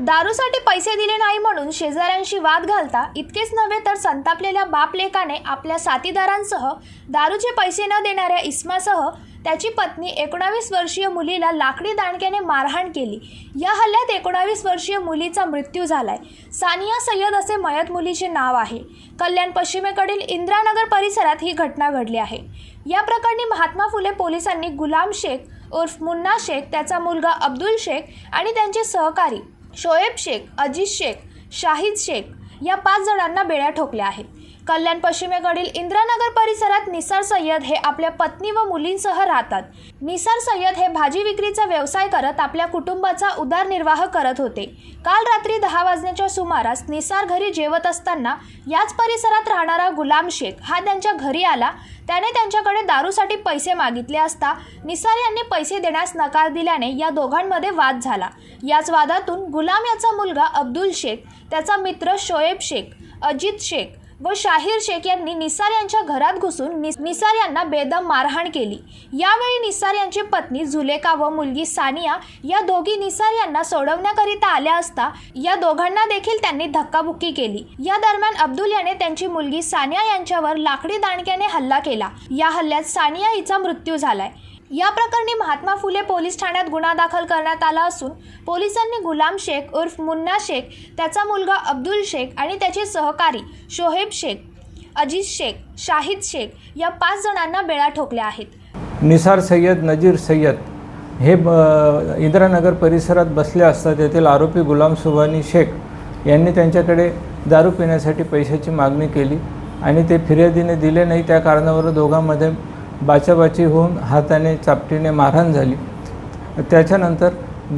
दारूसाठी पैसे दिले नाही म्हणून शेजाऱ्यांशी वाद घालता इतकेच नव्हे तर संतापलेल्या बाप लेकाने आपल्या साथीदारांसह दारूचे पैसे न देणाऱ्या इस्मासह त्याची पत्नी एकोणावीस वर्षीय मुलीला लाकडी दांडक्याने मारहाण केली. या हल्ल्यात एकोणावीस वर्षीय मुलीचा मृत्यू झालाय. सानिया सय्यद असे मयत मुलीचे नाव आहे. कल्याण पश्चिमेकडील इंद्रानगर परिसरात ही घटना घडली आहे. या प्रकरणी महात्मा फुले पोलिसांनी गुलाम शेख उर्फ मुन्ना शेख त्याचा मुलगा अब्दुल शेख आणि त्यांचे सहकारी शोएब शेख अजिज शेख शाहिद शेख या पाच जणांना बेड्या ठोकल्या आहेत. कल्याण पश्चिमेकडील इंद्रानगर परिसरात निसार सय्यद हे आपल्या पत्नी व मुलींसह राहतात. निसार सय्यद हे भाजी विक्रीचा व्यवसाय करत आपल्या कुटुंबाचा उदरनिर्वाह करत होते. काल रात्री दहा वाजण्याच्या सुमारास निसार घरी जेवत असताना याच परिसरात राहणारा गुलाम शेख हा त्यांच्या घरी आला. त्याने त्यांच्याकडे दारूसाठी पैसे मागितले असता निसार यांनी पैसे देण्यास नकार दिल्याने या दोघांमध्ये वाद झाला. याच वादातून गुलाम याचा मुलगा अब्दुल शेख त्याचा मित्र शोएब शेख अजित शेख व शाहीर शेख यांनी निसार यांच्या घरात घुसून निस- निसार यांना बेदम मारहाण केली. यावेळी निसार यांची पत्नी झुलेका व मुलगी सानिया या दोघी निसार यांना सोडवण्याकरिता आल्या असता या दोघांना देखील त्यांनी धक्काबुक्की केली. या दरम्यान अब्दुल याने त्यांची मुलगी सानिया यांच्यावर लाकडी दाणक्याने हल्ला केला. या हल्ल्यात सानिया हिचा मृत्यू झालाय. या प्रकरणी महात्मा फुले पोलीस ठाण्यात गुन्हा दाखल करण्यात आला असून पोलिसांनी गुलाम शेख उर्फ मुन्ना शेख त्याचा मुलगा अब्दुल शेख आणि त्याचे सहकारी शोहेब शेख अजिज शेख शाहिद शेख या पाच जणांना बेळा ठोकल्या आहेत. निसार सय्यद नजीर सय्यद हे ब इंदिरानगर परिसरात बसले असता तेथील आरोपी गुलाम सुबानी शेख यांनी त्यांच्याकडे दारू पिण्यासाठी पैशाची मागणी केली आणि ते फिर्यादीने दिले नाही. त्या कारणावर दोघांमध्ये बाचाबाची होऊन हाताने चापटीने मारहाण झाली. त्याच्यानंतर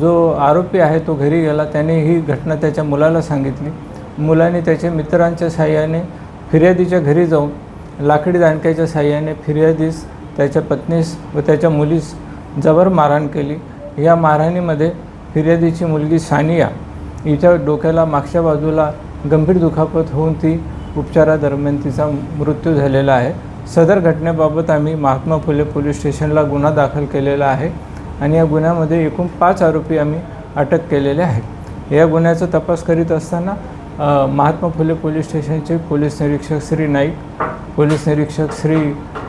जो आरोपी आहे तो घरी गेला. त्याने ही घटना त्याच्या मुलाला सांगितली. मुलाने त्याच्या मित्रांच्या साह्याने फिर्यादीच्या घरी जाऊन लाकडी दांडक्याच्या साह्याने फिर्यादीस त्याच्या पत्नीस व त्याच्या मुलीस जबर मारहाण केली. या मारहाणीमध्ये फिर्यादीची मुलगी सानिया हिच्या डोक्याला मागच्या बाजूला गंभीर दुखापत होऊन ती उपचारादरम्यान तिचा मृत्यू झालेला आहे. सदर घटनेबाबत आम्ही महात्मा फुले पोलीस स्टेशनला गुन्हा दाखल केलेला आहे आणि या गुन्ह्यामध्ये एकूण पाच आरोपी आम्ही अटक केलेले आहेत. या गुन्ह्याचा तपास करीत असताना महात्मा फुले पोलीस स्टेशनचे पोलीस निरीक्षक श्री नाईक पोलीस निरीक्षक श्री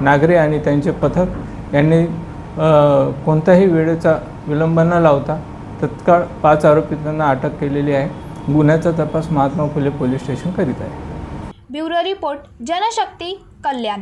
नागरे आणि त्यांचे पथक यांनी कोणताही कोणत्याही वेळेचा विलंब न लावता तत्काळ पाच आरोपितांना अटक केलेली आहे. गुन्ह्याचा तपास महात्मा फुले पोलीस स्टेशन करीत आहे. Bureau report Janshakti Kalyan.